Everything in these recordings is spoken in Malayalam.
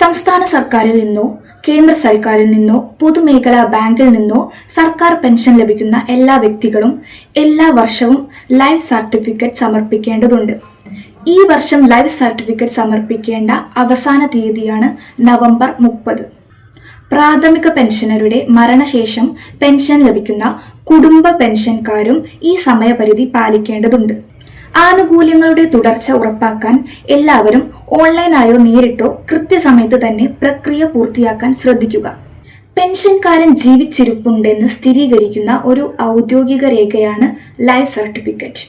സംസ്ഥാന സർക്കാരിൽ നിന്നോ കേന്ദ്ര സർക്കാരിൽ നിന്നോ പൊതുമേഖലാ ബാങ്കിൽ നിന്നോ സർക്കാർ പെൻഷൻ ലഭിക്കുന്ന എല്ലാ വ്യക്തികളും എല്ലാ വർഷവും ലൈഫ് സർട്ടിഫിക്കറ്റ് സമർപ്പിക്കേണ്ടതുണ്ട്. ഈ വർഷം ലൈഫ് സർട്ടിഫിക്കറ്റ് സമർപ്പിക്കേണ്ട അവസാന തീയതിയാണ് നവംബർ മുപ്പത്. പ്രാഥമിക പെൻഷനറുടെ മരണശേഷം പെൻഷൻ ലഭിക്കുന്ന കുടുംബ പെൻഷൻകാരും ഈ സമയപരിധി പാലിക്കേണ്ടതുണ്ട്. ആനുകൂല്യങ്ങളുടെ തുടർച്ച ഉറപ്പാക്കാൻ എല്ലാവരും ഓൺലൈനായോ നേരിട്ടോ കൃത്യസമയത്ത് തന്നെ പ്രക്രിയ പൂർത്തിയാക്കാൻ ശ്രദ്ധിക്കുക. പെൻഷൻകാരൻ ജീവിച്ചിരിപ്പുണ്ടെന്ന് സ്ഥിരീകരിക്കുന്ന ഒരു ഔദ്യോഗിക രേഖയാണ് ലൈഫ് സർട്ടിഫിക്കറ്റ്.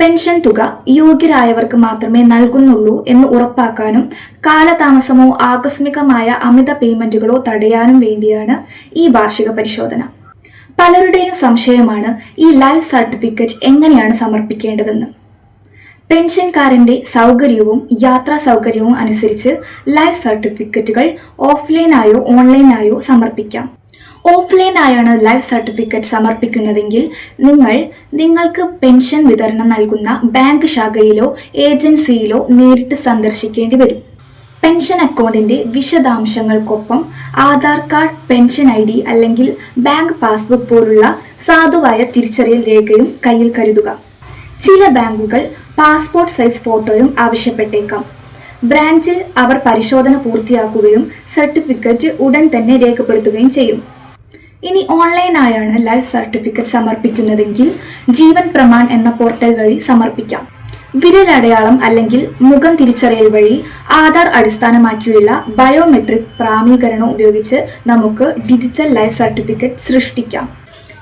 പെൻഷൻ തുക യോഗ്യരായവർക്ക് മാത്രമേ നൽകുന്നുള്ളൂ എന്ന് ഉറപ്പാക്കാനും കാലതാമസമോ ആകസ്മികമായ അമിത പേയ്മെന്റുകളോ തടയാനും വേണ്ടിയാണ് ഈ വാർഷിക പരിശോധന. പലരുടെയും സംശയമാണ് ഈ ലൈഫ് സർട്ടിഫിക്കറ്റ് എങ്ങനെയാണ് സമർപ്പിക്കേണ്ടതെന്ന്. പെൻഷൻകാരന്റെ സൗകര്യവും യാത്രാ സൗകര്യവും അനുസരിച്ച് ലൈഫ് സർട്ടിഫിക്കറ്റുകൾ ഓഫ്ലൈനായോ ഓൺലൈനായോ സമർപ്പിക്കാം. ഓഫ്ലൈനായാണ് ലൈഫ് സർട്ടിഫിക്കറ്റ് സമർപ്പിക്കുന്നതെങ്കിൽ നിങ്ങൾ നിങ്ങൾക്ക് പെൻഷൻ വിതരണം നൽകുന്ന ബാങ്ക് ശാഖയിലോ ഏജൻസിയിലോ നേരിട്ട് സന്ദർശിക്കേണ്ടി വരും. പെൻഷൻ അക്കൗണ്ടിന്റെ വിശദാംശങ്ങൾക്കൊപ്പം Aadhaar card pension I D അല്ലെങ്കിൽ ബാങ്ക് പാസ്ബുക്ക് പോലുള്ള സാധുവായ തിരിച്ചറിയൽ രേഖയും കയ്യിൽ കരുതുക. ചില ബാങ്കുകൾ പാസ്പോർട്ട് സൈസ് ഫോട്ടോയും ആവശ്യപ്പെട്ടേക്കാം. ബ്രാഞ്ചിൽ അവർ പരിശോധന പൂർത്തിയാക്കുകയും സർട്ടിഫിക്കറ്റ് ഉടൻ തന്നെ രേഖപ്പെടുത്തുകയും ചെയ്യും. ഇനി ഓൺലൈനായാണ് ലൈഫ് സർട്ടിഫിക്കറ്റ് സമർപ്പിക്കുന്നതെങ്കിൽ ജീവൻ പ്രമാൺ എന്ന പോർട്ടൽ വഴി സമർപ്പിക്കാം. വിരലടയാളം അല്ലെങ്കിൽ മുഖം തിരിച്ചറിയൽ വഴി ആധാർ അടിസ്ഥാനമാക്കിയുള്ള ബയോമെട്രിക് പ്രാമീകരണം ഉപയോഗിച്ച് നമുക്ക് ഡിജിറ്റൽ ലൈഫ് സർട്ടിഫിക്കറ്റ് സൃഷ്ടിക്കാം.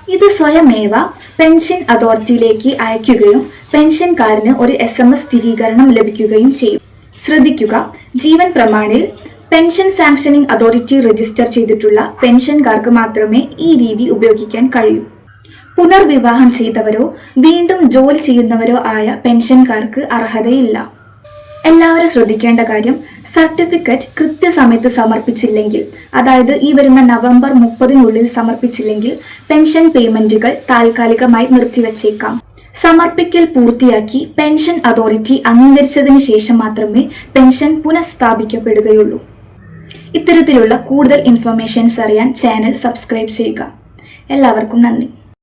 ഇത് സ്വയമേവ പെൻഷൻ അതോറിറ്റിയിലേക്ക് അയക്കുകയും പെൻഷൻകാരന് ഒരു എസ് എം എസ് സ്ഥിരീകരണം ലഭിക്കുകയും ചെയ്യും. ശ്രദ്ധിക്കുക ജീവൻ പ്രമാണിൽ പെൻഷൻ സാങ്ഷനിങ് അതോറിറ്റി രജിസ്റ്റർ ചെയ്തിട്ടുള്ള പെൻഷൻകാർക്ക് മാത്രമേ ഈ രീതി ഉപയോഗിക്കാൻ കഴിയൂ. പുനർവിവാഹം ചെയ്തവരോ വീണ്ടും ജോലി ചെയ്യുന്നവരോ ആയ പെൻഷൻകാർക്ക് അർഹതയില്ല. എല്ലാവരും ശ്രദ്ധിക്കേണ്ട കാര്യം സർട്ടിഫിക്കറ്റ് കൃത്യസമയത്ത് സമർപ്പിച്ചില്ലെങ്കിൽ അതായത് ഈ വരുന്ന നവംബർ മുപ്പതിനുള്ളിൽ സമർപ്പിച്ചില്ലെങ്കിൽ പെൻഷൻ പേയ്മെന്റുകൾ താൽക്കാലികമായി നിർത്തിവച്ചേക്കാം. സമർപ്പിക്കൽ പൂർത്തിയാക്കി പെൻഷൻ അതോറിറ്റി അംഗീകരിച്ചതിന് ശേഷം മാത്രമേ പെൻഷൻ പുനഃസ്ഥാപിക്കപ്പെടുകയുള്ളൂ. ഇത്തരത്തിലുള്ള കൂടുതൽ ഇൻഫർമേഷൻസ് അറിയാൻ ചാനൽ സബ്സ്ക്രൈബ് ചെയ്യുക. എല്ലാവർക്കും നന്ദി.